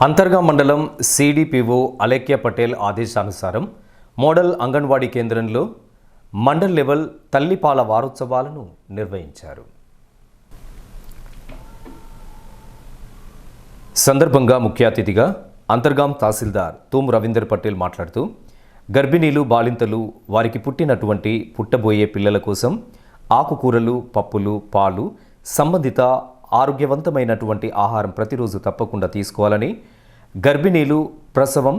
అంతర్గా మండలం సిడిపిఓ అలేఖ్య పటేల్ ఆదేశానుసారం మోడల్ అంగన్వాడీ కేంద్రంలో మండల్ లెవెల్ తల్లిపాల వారోత్సవాలను నిర్వహించారు. సందర్భంగా ముఖ్య అతిథిగా అంతర్గాం తహసీల్దార్ తూమ్ రవీందర్ పటేల్ మాట్లాడుతూ గర్భిణీలు బాలింతలు వారికి పుట్టినటువంటి పుట్టబోయే పిల్లల కోసం ఆకుకూరలు పప్పులు పాలు సంబంధిత ఆరోగ్యవంతమైనటువంటి ఆహారం ప్రతిరోజు తప్పకుండా తీసుకోవాలని గర్భిణీలు ప్రసవం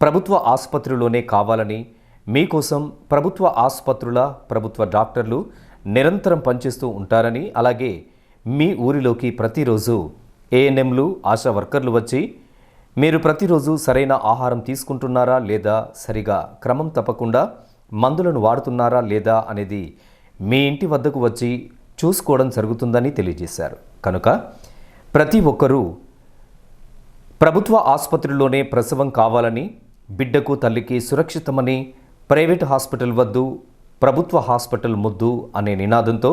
ప్రభుత్వ ఆసుపత్రిలోనే కావాలని మీకోసం ప్రభుత్వ ఆసుపత్రుల ప్రభుత్వ డాక్టర్లు నిరంతరం పనిచేస్తూ ఉంటారని అలాగే మీ ఊరిలోకి ప్రతిరోజు ఏఎన్ఎంలు ఆశా వర్కర్లు వచ్చి మీరు ప్రతిరోజు సరైన ఆహారం తీసుకుంటున్నారా లేదా సరిగా క్రమం తప్పకుండా మందులను వాడుతున్నారా లేదా అనేది మీ ఇంటి వద్దకు వచ్చి చూసుకోవడం జరుగుతుందని తెలియజేశారు. కనుక ప్రతి ఒక్కరూ ప్రభుత్వ ఆసుపత్రిలోనే ప్రసవం కావాలని బిడ్డకు తల్లికి సురక్షితమని ప్రైవేట్ హాస్పిటల్ వద్దు ప్రభుత్వ హాస్పిటల్ ముద్దు అనే నినాదంతో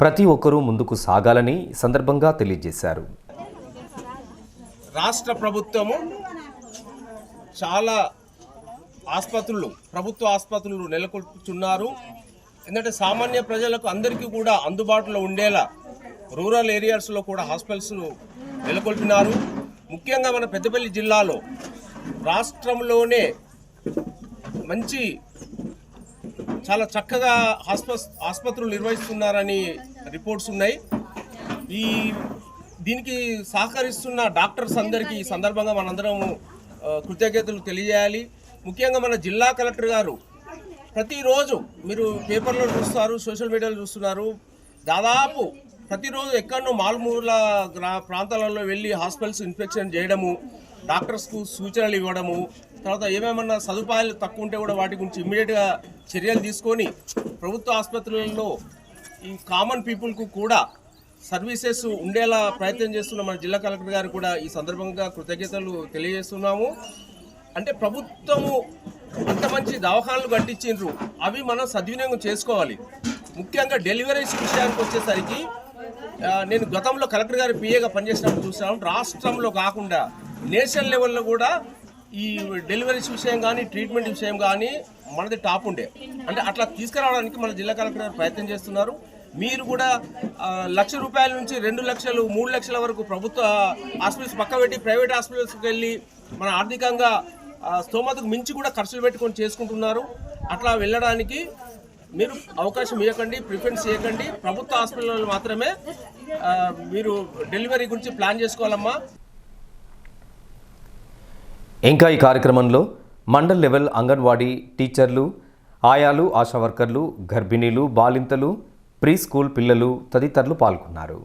ప్రతి ఒక్కరూ ముందుకు సాగాలని సందర్భంగా తెలియజేశారు. రాష్ట్ర ప్రభుత్వము చాలా ఆసుపత్రులు ప్రభుత్వ ఆసుపత్రులు నెలకొల్పుతున్నారు ఎందుకంటే సామాన్య ప్రజలకు అందరికీ కూడా అందుబాటులో ఉండేలా రూరల్ ఏరియాస్లో కూడా హాస్పిటల్స్ నెలకొల్పినారు. ముఖ్యంగా మన పెద్దపల్లి జిల్లాలో రాష్ట్రంలోనే మంచి చాలా చక్కగా ఆస్ప ఆసుపత్రులు నిర్వహిస్తున్నారని రిపోర్ట్స్ ఉన్నాయి. ఈ దీనికి సహకరిస్తున్న డాక్టర్స్ అందరికీ ఈ సందర్భంగా మనందరం కృతజ్ఞతలు తెలియజేయాలి. ముఖ్యంగా మన జిల్లా కలెక్టర్ గారు ప్రతిరోజు మీరు పేపర్లో చూస్తారు సోషల్ మీడియాలో చూస్తున్నారు. దాదాపు ప్రతిరోజు ఎక్కడో మాల్మూల గ్రా ప్రాంతాలలో వెళ్ళి హాస్పిటల్స్ ఇన్స్పెక్షన్ చేయడము డాక్టర్స్కు సూచనలు ఇవ్వడము తర్వాత ఏమేమన్నా సదుపాయాలు తక్కువ ఉంటే కూడా వాటి గురించి ఇమ్మీడియట్గా చర్యలు తీసుకొని ప్రభుత్వ ఆసుపత్రులలో ఈ కామన్ పీపుల్కు కూడా సర్వీసెస్ ఉండేలా ప్రయత్నం చేస్తున్న మన జిల్లా కలెక్టర్ గారు కూడా ఈ సందర్భంగా కృతజ్ఞతలు తెలియజేస్తున్నాము. అంటే ప్రభుత్వము అంత మంచి దవాఖానలు కట్టించిండ్రు అవి మనం సద్వినియోగం చేసుకోవాలి. ముఖ్యంగా డెలివరీస్ విషయానికి వచ్చేసరికి నేను గతంలో కలెక్టర్ గారి పిఏగా పనిచేసినప్పుడు చూసాను రాష్ట్రంలో కాకుండా నేషనల్ లెవెల్లో కూడా ఈ డెలివరీస్ విషయం కానీ ట్రీట్మెంట్ విషయం కానీ మనది టాప్ ఉండే. అంటే అట్లా తీసుకురావడానికి మన జిల్లా కలెక్టర్ గారు ప్రయత్నం చేస్తున్నారు. మీరు కూడా లక్ష రూపాయల నుంచి రెండు లక్షలు మూడు లక్షల వరకు ప్రభుత్వ హాస్పిటల్స్ పక్క పెట్టి ప్రైవేట్ హాస్పిటల్స్కి వెళ్ళి మన ఆర్థికంగా స్తోమతకు మించి కూడా ఖర్చులు పెట్టుకొని చేసుకుంటున్నారు. అట్లా వెళ్ళడానికి మీరు అవకాశం ఇవ్వకండి ప్రిఫరెన్స్ ఇవ్వకండి ప్రభుత్వ హాస్పిటల్లో మాత్రమే మీరు డెలివరీ గురించి ప్లాన్ చేసుకోవాలమ్మా. ఇంకా ఈ కార్యక్రమంలో మండల్ లెవెల్ అంగన్వాడీ టీచర్లు ఆయాలు ఆశా వర్కర్లు గర్భిణీలు బాలింతలు ప్రీ స్కూల్ పిల్లలు తదితరులు పాల్గొన్నారు.